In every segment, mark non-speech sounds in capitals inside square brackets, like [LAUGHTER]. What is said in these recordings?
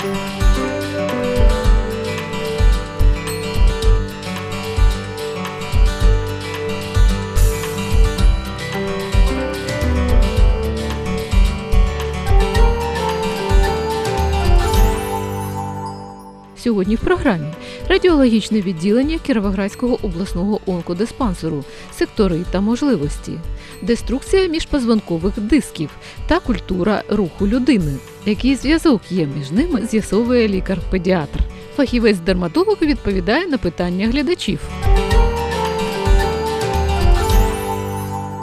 Thank you. Сьогодні в програмі радіологічне відділення Кіровоградського обласного онкодиспансеру, сектори та можливості, деструкція міжпозвонкових дисків та культура руху людини. Який зв'язок є між ними, з'ясовує лікар-педіатр. Фахівець-дерматолог відповідає на питання глядачів.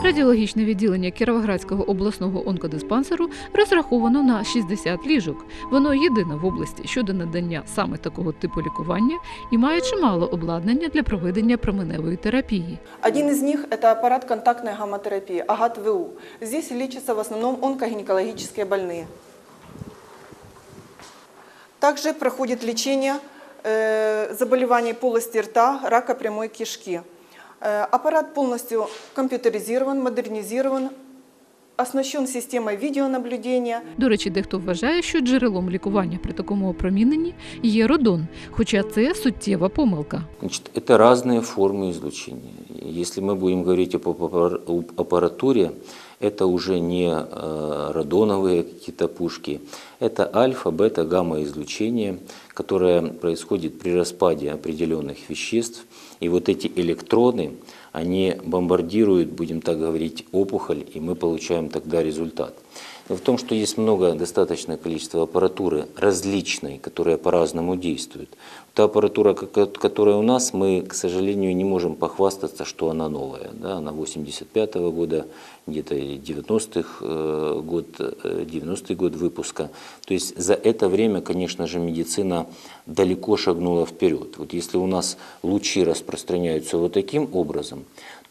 Радіологічне відділення Кіровоградського обласного онкодиспансеру розраховано на 60 ліжок. Воно єдине в області щодо надання саме такого типу лікування і має чимало обладнання для проведення променевої терапії. Один из них – это аппарат контактной гамма-терапии, АГАТ-ВУ. Здесь лечатся в основном онкогинекологические больные. Также проходит лечение э, заболеваний полости рта, рака прямой кишки. Э, аппарат полностью компьютеризирован, модернизирован, оснащен системой видеонаблюдения. До речі, дехто вважає, що джерелом лікування при такому опроміненні є родон, хоча це суттєва помилка. Значит, это разные формы излучения. Если мы будем говорить об аппар- об аппаратуре, это уже не э, радоновые какие-то пушки, это альфа, бета, гамма излучение, которое происходит при распаде определенных веществ. и вот эти электроны, они бомбардируют, будем так говорить, опухоль, и мы получаем тогда результат. В том, что есть много, достаточное количество аппаратуры различной, которая по-разному действует. Та аппаратура, ко- которая у нас, мы, к сожалению, не можем похвастаться, что она новая. Да? Она 85 года, где-то и 90-х э, год, э, 90-й год выпуска. То есть за это время, конечно же, медицина далеко шагнула вперед. Вот если у нас лучи распространяются вот таким образом,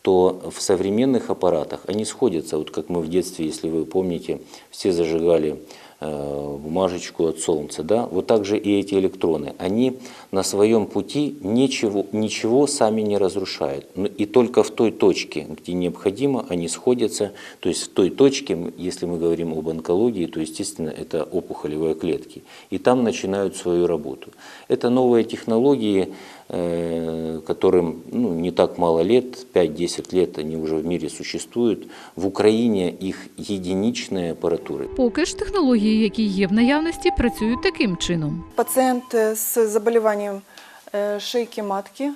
то в современных аппаратах они сходятся. Вот как мы в детстве, если вы помните, все зажигали э, бумажечку от солнца, да, вот так же и эти электроны, они на своем пути ничего, ничего сами не разрушают, Но и только в той точке, где необходимо, они сходятся, то есть в той точке, если мы говорим об онкологии, то, естественно, это опухолевые клетки, и там начинают свою работу. Это новые технологии, которым ну, не так мало лет, 5-10 лет они уже в мире существуют. В Украине их единичные аппаратуры. Поки ж технології, які є в наявності, працюють таким чином. Пациент э, с заболеванием э, шейки матки.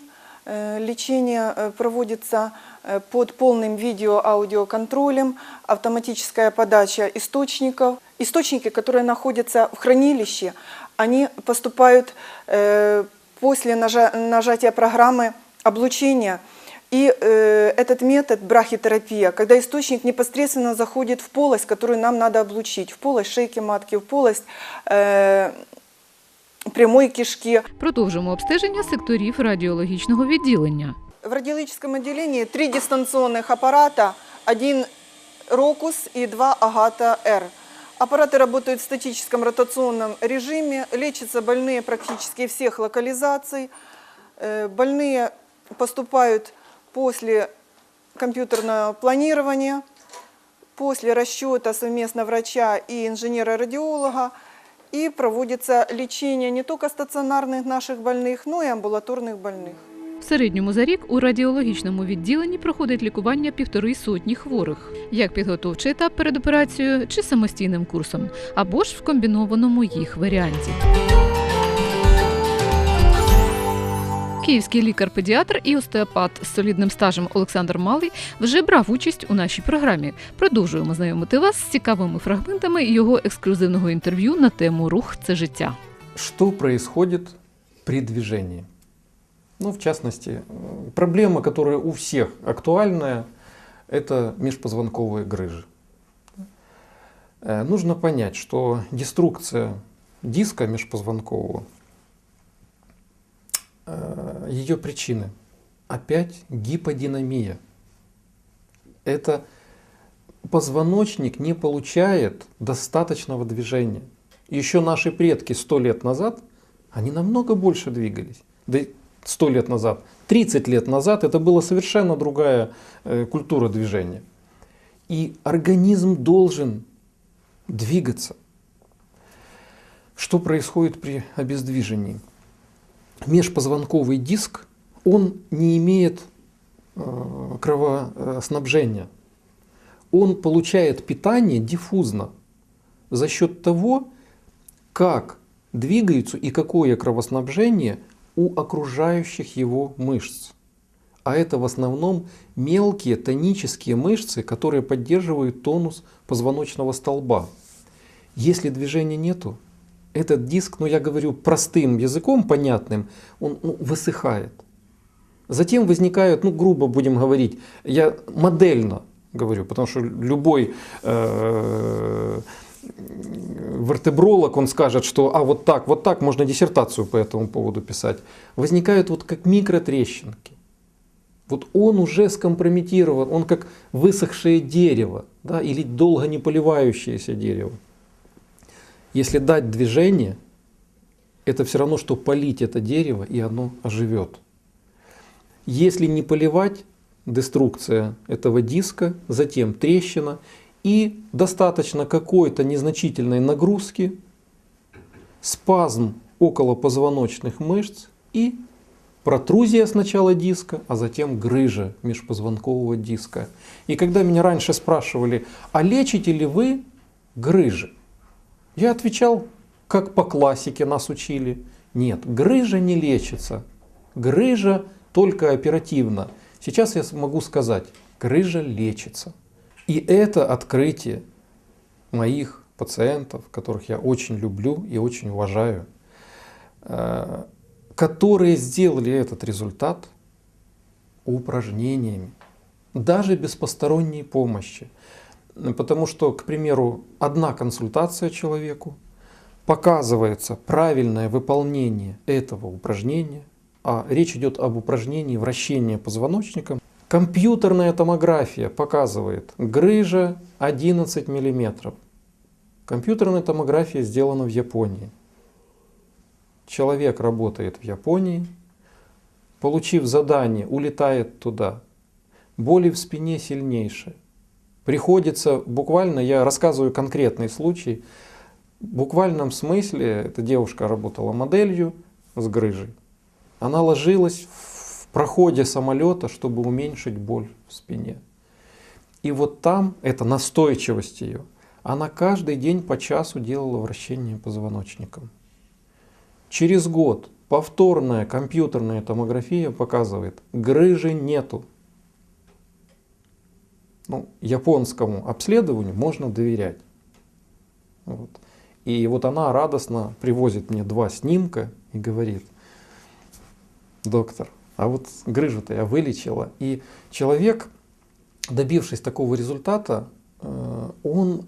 э, Лечение э, проводится э, под полным видео-аудиоконтролем, автоматическая подача источников. Источники, которые находятся в хранилище, они поступают э, после нажа- нажатия программы облучения. И э, этот метод брахитерапия, когда источник непосредственно заходит в полость, которую нам надо облучить, в полость шейки матки, в полость э, прямой кишки. Продовжимо обстеження секторів радіологічного відділення. В радиологическом отделении три дистанционных аппарата, один Рокус и два Агата-Р. Аппараты работают в статическом ротационном режиме, лечатся больные практически всех локализаций. Э, Больные поступают после компьютерного планирования, после расчета совместно врача и инженера-радиолога, и проводится лечение не только стационарных наших больных, но и амбулаторных больных. В середньому за рік у радіологічному відділенні проходить лікування півтори сотні хворих, як підготовчий етап перед операцією чи самостійним курсом, або ж в комбінованому їх варіанті. Київський лікар-педіатр і остеопат з солідним стажем Олександр Малий вже брав участь у нашій програмі. Продовжуємо знайомити вас з цікавими фрагментами його ексклюзивного інтерв'ю на тему Рух це життя. Что происходит при движении? Ну, в частности, проблема, которая у всех актуальная, это межпозвонковые грыжи. Э, Нужно понять, что деструкция диска межпозвонкового, э, ее причины опять гиподинамия. Это позвоночник не получает достаточного движения. Еще наши предки сто лет назад, они намного больше двигались. Да сто лет назад, 30 лет назад это была совершенно другая э, культура движения. И организм должен двигаться. Что происходит при обездвижении? Межпозвонковый диск, он не имеет э, кровоснабжения. Он получает питание диффузно за счет того, как двигаются и какое кровоснабжение у окружающих его мышц. А это в основном мелкие тонические мышцы, которые поддерживают тонус позвоночного столба. Если движения нету, этот диск, ну я говорю простым языком, понятным, он ну, высыхает. Затем возникают, ну грубо будем говорить, я модельно говорю, потому что любой э, вертебролог, он скажет, что а вот так, вот так, можно диссертацию по этому поводу писать. Возникают вот как микротрещинки. Вот он уже скомпрометирован, он как высохшее дерево, да, или долго не поливающееся дерево. Если дать движение, это все равно, что полить это дерево, и оно оживет. Если не поливать, деструкция этого диска, затем трещина, и достаточно какой-то незначительной нагрузки, спазм около позвоночных мышц и протрузия сначала диска, а затем грыжа межпозвонкового диска. И когда меня раньше спрашивали, а лечите ли вы грыжи? Я отвечал, как по классике нас учили. Нет, грыжа не лечится. Грыжа только оперативно. Сейчас я могу сказать, грыжа лечится. И это открытие моих пациентов, которых я очень люблю и очень уважаю, э, которые сделали этот результат упражнениями, даже без посторонней помощи. Потому что, к примеру, одна консультация человеку показывается правильное выполнение этого упражнения, а речь идет об упражнении вращения позвоночником, Компьютерная томография показывает грыжа 11 мм. Компьютерная томография сделана в Японии. Человек работает в Японии, получив задание, улетает туда. Боли в спине сильнейшие. Приходится буквально, я рассказываю конкретный случай, в буквальном смысле эта девушка работала моделью с грыжей. Она ложилась в проходе самолета, чтобы уменьшить боль в спине. И вот там, это настойчивость ее, она каждый день по часу делала вращение позвоночником. Через год повторная компьютерная томография показывает, грыжи нету. Ну, японскому обследованию можно доверять. Вот. И вот она радостно привозит мне два снимка и говорит, доктор, а вот грыжу-то я вылечила. И человек, добившись такого результата, э, он,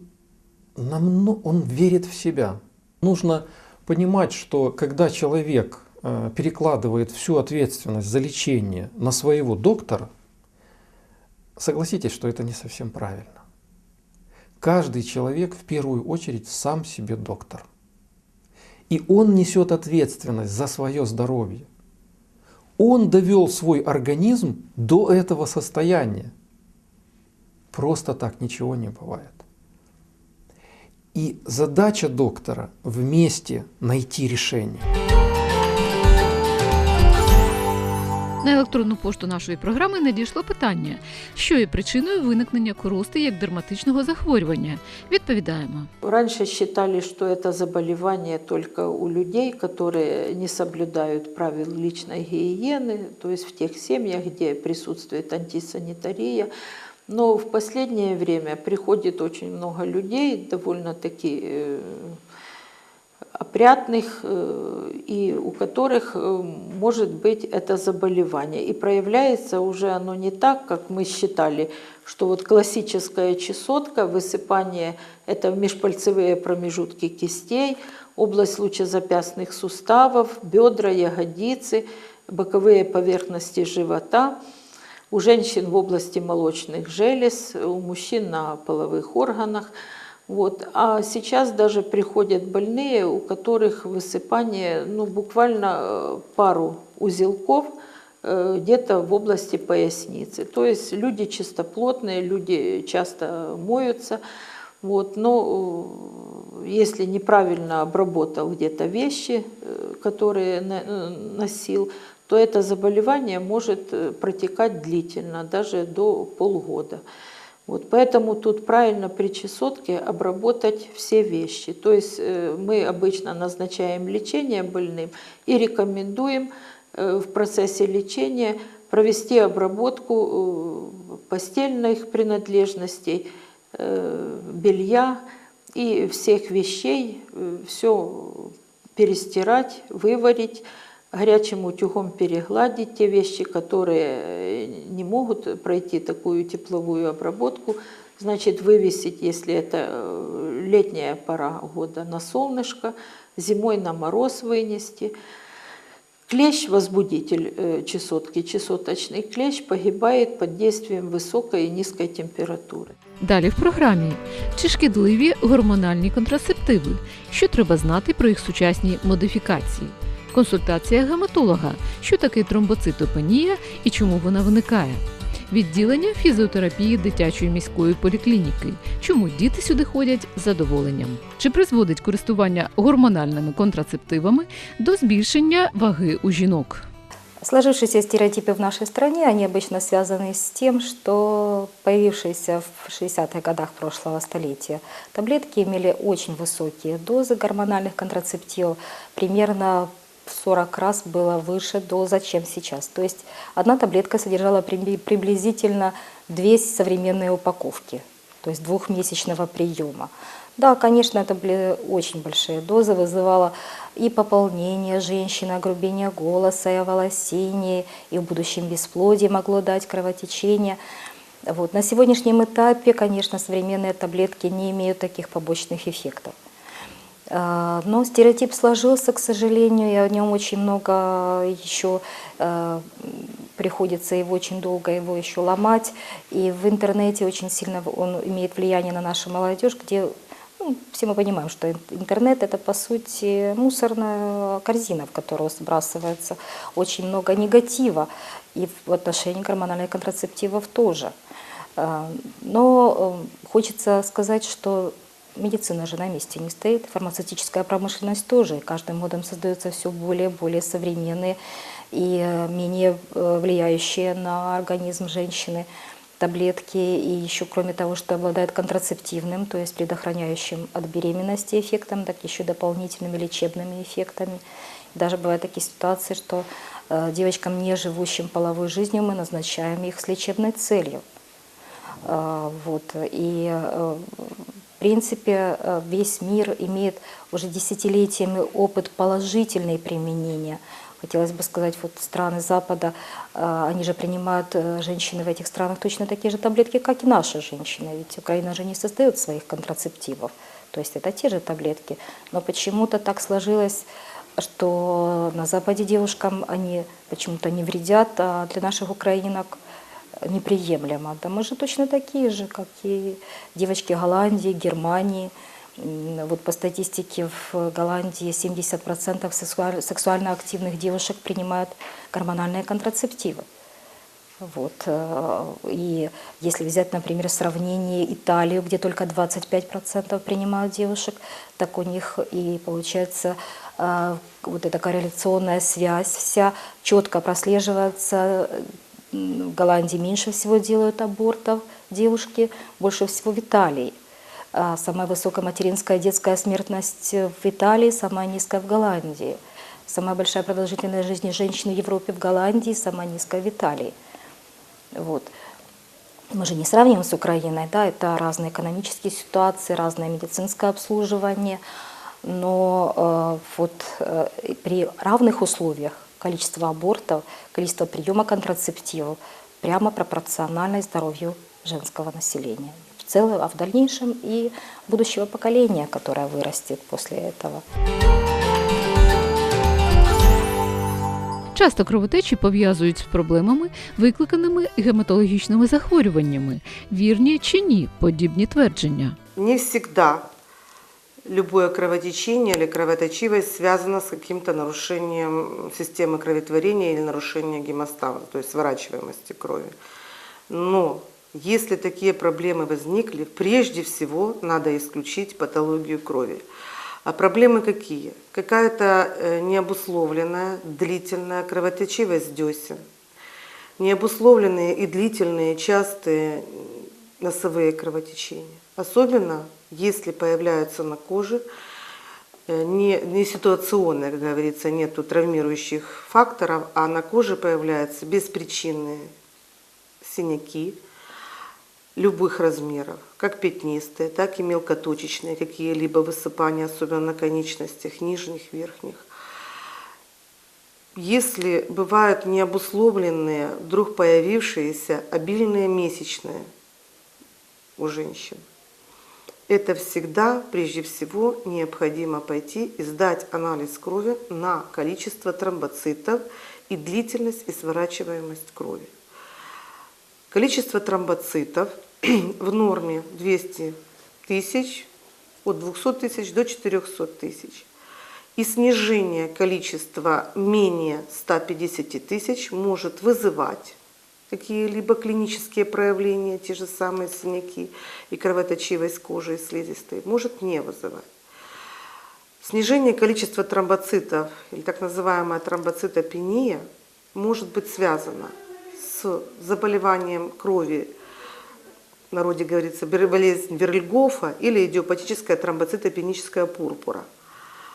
намного, он верит в себя. Нужно понимать, что когда человек э, перекладывает всю ответственность за лечение на своего доктора, согласитесь, что это не совсем правильно. Каждый человек в первую очередь сам себе доктор. И он несет ответственность за свое здоровье он довел свой организм до этого состояния. Просто так ничего не бывает. И задача доктора вместе найти решение. На електронну пошту нашої програми надійшло питання, що є причиною виникнення корости як дерматичного захворювання. Відповідаємо. Раньше считали, что это заболевание только у людей, которые не соблюдают правил личной гигиены, то есть в тех семьях, где присутствует антисанитария. Но в последнее время приходит очень много людей, довольно-таки э, опрятных, э, и у которых э, может быть это заболевание. И проявляется уже оно не так, как мы считали, что вот классическая чесотка, высыпание – это межпальцевые промежутки кистей, область лучезапястных суставов, бедра, ягодицы, боковые поверхности живота, у женщин в области молочных желез, у мужчин на половых органах – вот. А сейчас даже приходят больные, у которых высыпание ну, буквально э, пару узелков э, где-то в области поясницы. То есть люди чистоплотные, люди часто моются. Вот, но э, если неправильно обработал где-то вещи, которые носил, то это заболевание может протекать длительно, даже до полгода. Вот, поэтому тут правильно при чесотке обработать все вещи. То есть э, мы обычно назначаем лечение больным и рекомендуем э, в процессе лечения провести обработку э, постельных принадлежностей, белья и всех вещей, все перестирать, выварить, горячим утюгом перегладить те вещи, которые э, не могут пройти такую тепловую обработку, значит вывесить, если это э, летняя пора года, на солнышко, зимой на мороз вынести. Клещ, возбудитель э, чесотки, чесоточный клещ погибает под действием высокой и низкой температуры. Далі в програмі чи шкідливі гормональні контрацептиви, що треба знати про їх сучасні модифікації. Консультація гематолога, що таке тромбоцитопенія і чому вона виникає. Відділення фізіотерапії дитячої міської поліклініки. Чому діти сюди ходять з задоволенням? Чи призводить користування гормональними контрацептивами до збільшення ваги у жінок? Сложившиеся стереотипы в нашей стране, они обычно связаны с тем, что появившиеся в 60-х годах прошлого столетия таблетки имели очень высокие дозы гормональных контрацептивов, примерно в 40 раз было выше доза, чем сейчас. То есть одна таблетка содержала прибли- приблизительно две современные упаковки, то есть двухмесячного приема. Да, конечно, это были очень большие дозы, вызывало и пополнение женщины, огрубение голоса, и оволосение, и в будущем бесплодие могло дать кровотечение. Вот. На сегодняшнем этапе, конечно, современные таблетки не имеют таких побочных эффектов. А, Но стереотип сложился, к сожалению, и о нем очень много еще э, приходится его очень долго его еще ломать. И в интернете очень сильно он имеет влияние на нашу молодежь, где ну, все мы понимаем, что ин- интернет это по сути мусорная корзина, в которую сбрасывается очень много негатива и в отношении гормональных контрацептивов тоже. А, Но э, хочется сказать, что медицина же на месте не стоит, фармацевтическая промышленность тоже. Каждым годом создаются все более и более современные и э, менее э, влияющие на организм женщины таблетки. И еще кроме того, что обладают контрацептивным, то есть предохраняющим от беременности эффектом, так еще дополнительными лечебными эффектами. Даже бывают такие ситуации, что э, девочкам, не живущим половой жизнью, мы назначаем их с лечебной целью. Вот. И принципе э, весь мир имеет уже десятилетиями опыт положительной применения. Хотелось бы сказать, вот страны Запада, э, они же принимают, э, женщины в этих странах, точно такие же таблетки, как и наши женщины. Ведь Украина же не создает своих контрацептивов. То есть это те же таблетки. Но почему-то так сложилось, что на Западе девушкам они почему-то не вредят, а для наших украинок неприемлемо. Да мы же точно такие же, как и девочки Голландии, Германии. Вот по статистике в Голландии 70% сексуаль- сексуально активных девушек принимают гормональные контрацептивы. Вот. э, И если взять, например, сравнение Италию, где только 25% принимают девушек, так у них и получается э, вот эта корреляционная связь вся четко прослеживается. В Голландии меньше всего делают абортов девушки, больше всего в Италии. А Самая высокая материнская и детская смертность в Италии, самая низкая в Голландии. Самая большая продолжительность жизни женщины в Европе в Голландии, самая низкая в Италии. Вот. Мы же не сравниваем с Украиной, да, это разные экономические ситуации, разное медицинское обслуживание, но э, вот э, при равных условиях количество абортов, количество приема контрацептивов прямо пропорционально здоровью женского населения в целом, а в дальнейшем и будущего поколения, которое вырастет после этого. Часто кровотечі пов'язують з проблемами, викликаними гематологічними захворюваннями. Вірні чи ні подібні твердження? Не всегда любое кровотечение или кровоточивость связано с каким-то нарушением системы кроветворения или нарушением гемостаза, то есть сворачиваемости крови. Но Если такие проблемы возникли, прежде всего надо исключить патологию крови. А проблемы какие? Какая-то э, необусловленная, длительная кровоточивость десен, необусловленные и длительные, частые носовые кровотечения. Особенно, если появляются на коже э, не, не ситуационные, как говорится, нету травмирующих факторов, а на коже появляются беспричинные синяки любых размеров, как пятнистые, так и мелкоточечные, какие-либо высыпания, особенно на конечностях нижних, верхних. Если бывают необусловленные, вдруг появившиеся обильные месячные у женщин, это всегда, прежде всего, необходимо пойти и сдать анализ крови на количество тромбоцитов и длительность и сворачиваемость крови. Количество тромбоцитов [CLEARS THROAT] в норме 200 тысяч, от 200 тысяч до 400 тысяч. И снижение количества менее 150 тысяч может вызывать какие-либо клинические проявления, те же самые синяки и кровоточивость кожи и слизистой, может не вызывать. Снижение количества тромбоцитов, или так называемая тромбоцитопения, может быть связано с заболеванием крови, в народе говорится болезнь Верльгофа или идиопатическая тромбоцитопеническая пурпура.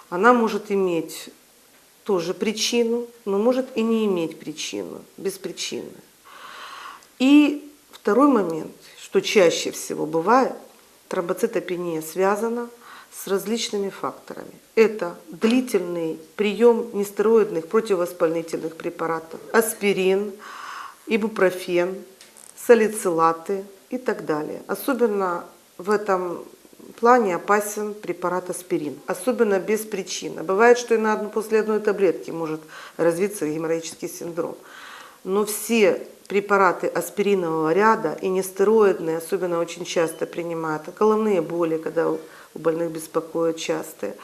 Она может иметь тоже причину, но может и не иметь причину, беспричинную. И второй момент, что чаще всего бывает, тромбоцитопения связана с различными факторами. Это длительный прием нестероидных противовоспалительных препаратов, аспирин, ибупрофен, салицилаты и так далее. Особенно в этом плане опасен препарат аспирин, особенно без причины. Бывает, что и на одну, после одной таблетки может развиться геморрагический синдром. Но все препараты аспиринового ряда и нестероидные, особенно очень часто принимают, головные боли, когда у больных беспокоят частые,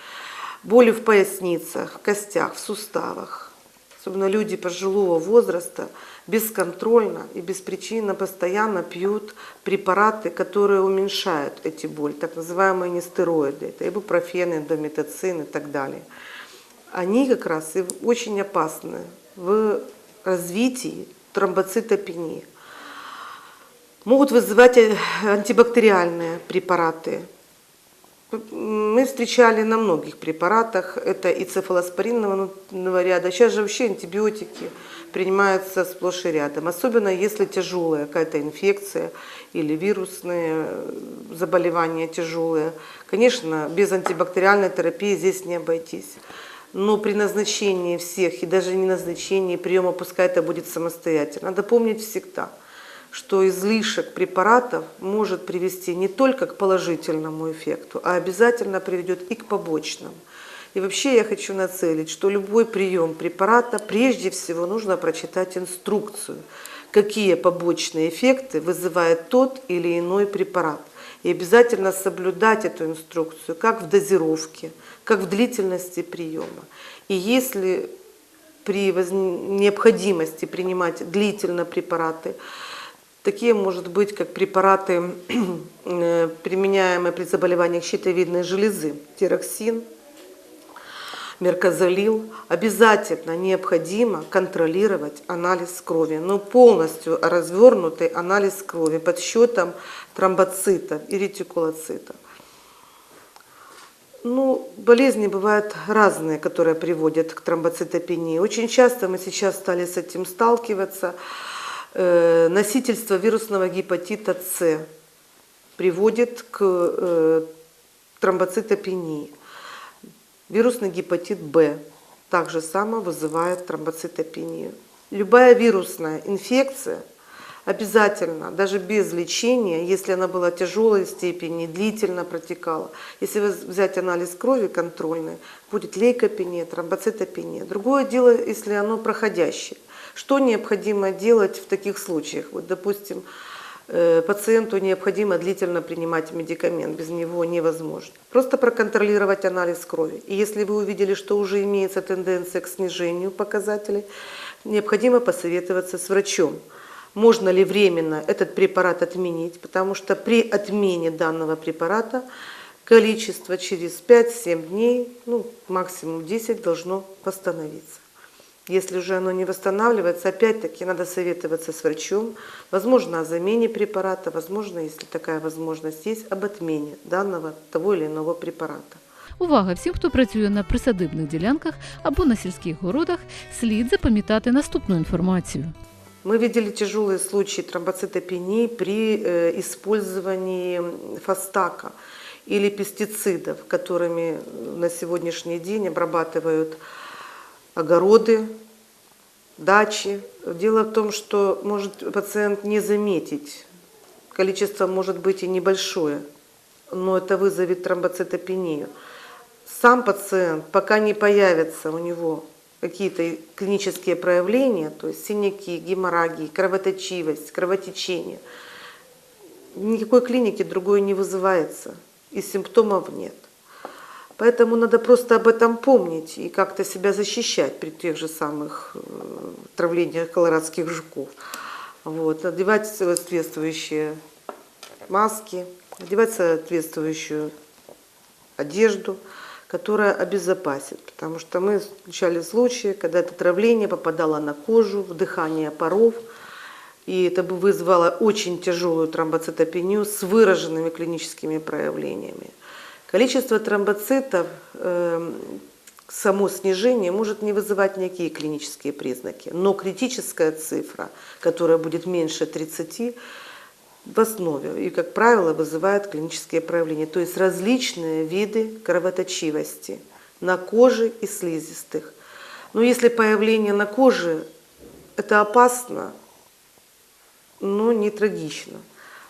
боли в поясницах, в костях, в суставах. Особенно люди пожилого возраста бесконтрольно и беспричинно постоянно пьют препараты, которые уменьшают эти боли, так называемые нестероиды, это ибупрофен, эндометацин и так далее. Они как раз и очень опасны в развитии тромбоцитопении. Могут вызывать э, антибактериальные препараты. Мы встречали на многих препаратах, это и цефалоспоринного ряда. Сейчас же вообще антибиотики принимаются сплошь и рядом, особенно если тяжелая какая-то инфекция или вирусные заболевания тяжелые. Конечно, без антибактериальной терапии здесь не обойтись но при назначении всех, и даже не назначении приема, пускай это будет самостоятельно, надо помнить всегда, что излишек препаратов может привести не только к положительному эффекту, а обязательно приведет и к побочному. И вообще я хочу нацелить, что любой прием препарата прежде всего нужно прочитать инструкцию, какие побочные эффекты вызывает тот или иной препарат. И обязательно соблюдать эту инструкцию, как в дозировке, как в длительности приема. И если при необходимости принимать длительно препараты, такие может быть, как препараты, [CLEARS THROAT] э, применяемые при заболеваниях щитовидной железы, тироксин, меркозалил, обязательно необходимо контролировать анализ крови, но полностью развернутый анализ крови под счетом тромбоцитов и ретикулоцитов. Ну, болезни бывают разные, которые приводят к тромбоцитопении. Очень часто мы сейчас стали с этим сталкиваться. Э, носительство вирусного гепатита С приводит к э, тромбоцитопении. Вирусный гепатит Б также само вызывает тромбоцитопению. Любая вирусная инфекция – обязательно, даже без лечения, если она была тяжелой степени, длительно протекала, если взять анализ крови контрольный, будет лейкопения, тромбоцитопения. Другое дело, если оно проходящее. Что необходимо делать в таких случаях? Вот, допустим, пациенту необходимо длительно принимать медикамент, без него невозможно. Просто проконтролировать анализ крови. И если вы увидели, что уже имеется тенденция к снижению показателей, необходимо посоветоваться с врачом можно ли временно этот препарат отменить, потому что при отмене данного препарата количество через 5-7 дней, ну, максимум 10 должно восстановиться. Если уже оно не восстанавливается, опять-таки надо советоваться с врачом, возможно, о замене препарата, возможно, если такая возможность есть, об отмене данного того или иного препарата. Увага всім, хто працює на присадибних ділянках або на сільських городах, слід запам'ятати наступну інформацію. Мы видели тяжелые случаи тромбоцитопении при э, использовании фастака или пестицидов, которыми на сегодняшний день обрабатывают огороды, дачи. Дело в том, что может пациент не заметить, количество может быть и небольшое, но это вызовет тромбоцитопению. Сам пациент, пока не появятся у него какие-то клинические проявления, то есть синяки, геморрагии, кровоточивость, кровотечение, никакой клиники другой не вызывается, и симптомов нет. Поэтому надо просто об этом помнить и как-то себя защищать при тех же самых э, травлениях колорадских жуков. Вот, надевать соответствующие маски, одевать соответствующую одежду, которая обезопасит. Потому что мы встречали случаи, когда это травление попадало на кожу, вдыхание паров, и это бы вызвало очень тяжелую тромбоцитопению с выраженными клиническими проявлениями. Количество тромбоцитов, э, само снижение может не вызывать никакие клинические признаки, но критическая цифра, которая будет меньше 30, в основе и, как правило, вызывает клинические проявления, то есть различные виды кровоточивости на коже и слизистых. Но если появление на коже, это опасно, но не трагично.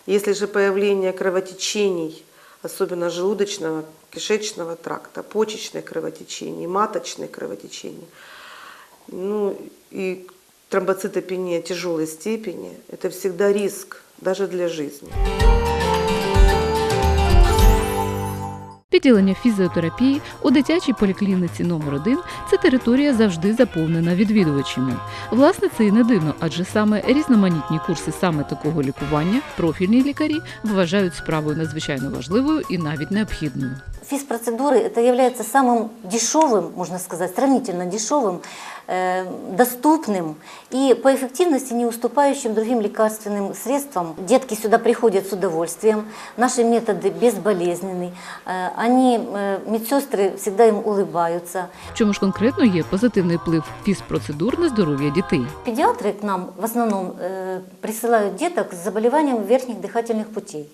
Если же появление кровотечений, особенно желудочного, кишечного тракта, почечных кровотечений, маточных кровотечений, ну и тромбоцитопения тяжелой степени, это всегда риск даже для жизни. Відділення фізіотерапії у дитячій поліклініці номер 1 це територія завжди заповнена відвідувачами. Власне, це і не дивно, адже саме різноманітні курси саме такого лікування профільні лікарі вважають справою надзвичайно важливою і навіть необхідною. Физпроцедуры это является самым дешевым, можно сказать, сравнительно дешевым, э, доступным и по эффективности не уступающим другим лекарственным средствам. Детки сюда приходят с удовольствием, наши методы безболезненны, э, они, э, медсестры всегда им улыбаются. В чому ж конкретно є позитивний вплив фізпроцедур на здоров'я дітей? Педиатры к нам в основном э, присылают деток с заболеванием верхних дыхательных путей.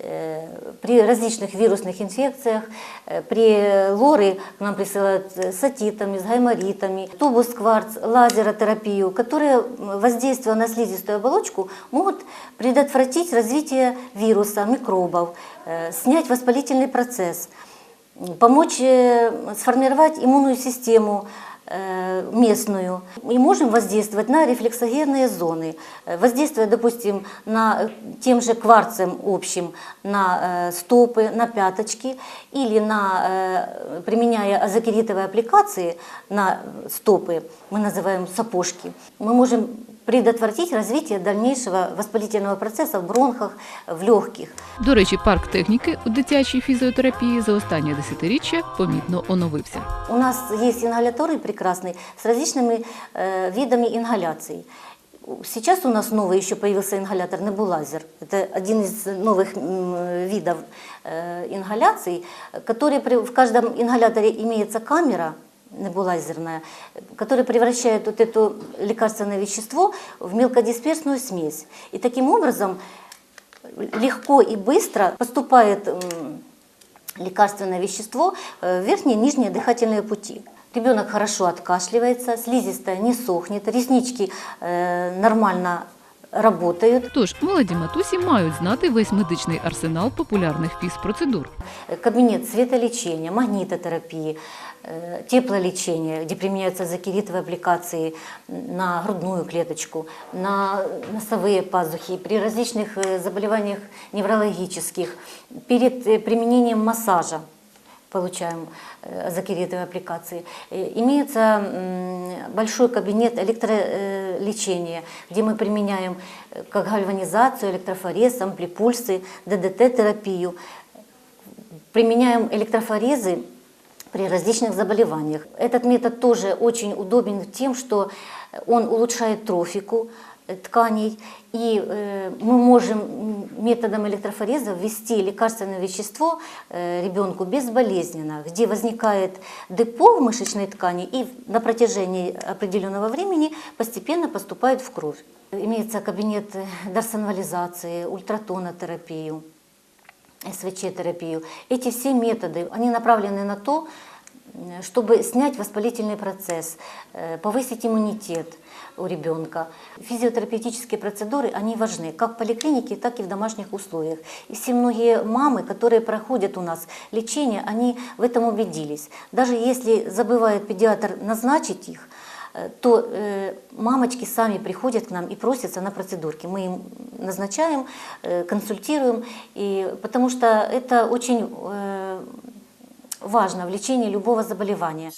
Э, При различных вирусных инфекциях, э, при лоры к нам присылают с отитами, с гайморитами, тубус кварц, лазеротерапию, которые, воздействуя на слизистую оболочку, могут предотвратить развитие вируса, микробов, э, снять воспалительный процесс, помочь сформировать иммунную систему, местную. И можем воздействовать на рефлексогенные зоны. Э, Воздействуя, допустим, на э, тем же кварцем общим на э, стопы, на пяточки или на, э, применяя азокеритовые аппликации на стопы, мы называем сапожки, мы можем предотвратить развитие дальнейшего воспалительного процесса в бронхах, в легких. До речі, парк техніки у дитячій фізіотерапії за останнє десятиріччя помітно оновився. У нас есть ингаляторы прекрасные с различными э, видами ингаляций. Сейчас у нас новый еще появился ингалятор небулайзер. Это один из новых м, видов э, ингаляций, который при- в каждом ингаляторе имеется камера небулайзерная, которая превращает вот это лекарственное вещество в мелкодисперсную смесь. И таким образом легко и быстро поступает м, лекарственное вещество э, в верхние и нижние дыхательные пути. Ребенок хорошо откашливается, слизистая не сохнет, реснички э, нормально работают. Тож молоді матусі мають знати весь медичний арсенал популярних фізпроцедур. Э, Кабинет светолечения, э, теплолечения, где применяются закиритовые аппликации на грудную клеточку, на носовые пазухи, при различных э, заболеваниях неврологических, перед э, применением массажа. получаем азокеретовые аппликации. Имеется большой кабинет электролечения, где мы применяем как гальванизацию, электрофорез, амплипульсы, ДДТ-терапию. Применяем электрофорезы при различных заболеваниях. Этот метод тоже очень удобен тем, что он улучшает трофику э, тканей, и э, мы можем методом электрофореза ввести лекарственное вещество э, ребенку безболезненно, где возникает депо в мышечной ткани и на протяжении определенного времени постепенно поступает в кровь. Имеется кабинет дарсонвализации, ультратонотерапию. СВЧ-терапию. Эти все методы, они направлены на то, м, чтобы снять воспалительный процесс, э, повысить иммунитет у ребенка. Физиотерапевтические процедуры, они важны как в поликлинике, так и в домашних условиях. И все многие мамы, которые проходят у нас лечение, они в этом убедились. Даже если забывает педиатр назначить их, э, то э, мамочки сами приходят к нам и просятся на процедурки. Мы им назначаем, э, консультируем, и, потому что это очень э, важно в лечении любого заболевания.